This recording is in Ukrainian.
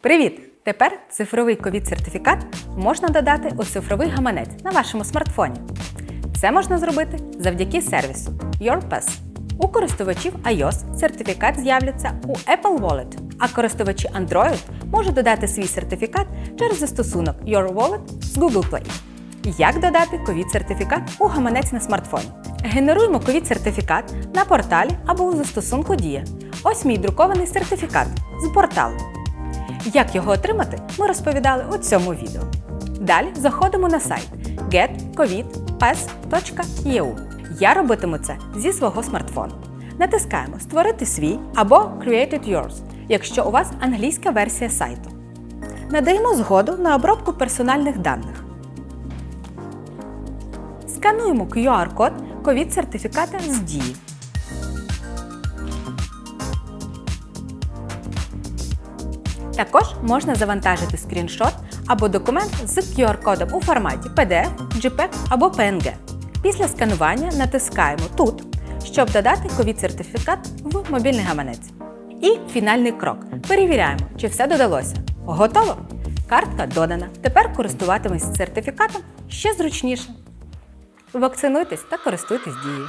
Привіт! Тепер цифровий ковід-сертифікат можна додати у цифровий гаманець на вашому смартфоні. Це можна зробити завдяки сервісу YourPass. У користувачів iOS сертифікат з'являться у Apple Wallet, а користувачі Android можуть додати свій сертифікат через застосунок Your Wallet з Google Play. Як додати ковід-сертифікат у гаманець на смартфоні? Генеруємо ковід-сертифікат на порталі або у застосунку Дія. Ось мій друкований сертифікат з порталу. Як його отримати, ми розповідали у цьому відео. Далі заходимо на сайт getcovidpass.eu. Я робитиму це зі свого смартфону. Натискаємо Створити свій або Created Yours, якщо у вас англійська версія сайту. Надаємо згоду на обробку персональних даних. Скануємо QR-код ковід-сертифіката з дії. Також можна завантажити скріншот або документ з QR-кодом у форматі PDF, JPEG або PNG. Після сканування натискаємо тут, щоб додати ковід-сертифікат в мобільний гаманець. І фінальний крок. Перевіряємо, чи все додалося. Готово? Картка додана. Тепер користуватимось сертифікатом ще зручніше. Вакцинуйтесь та користуйтесь дією.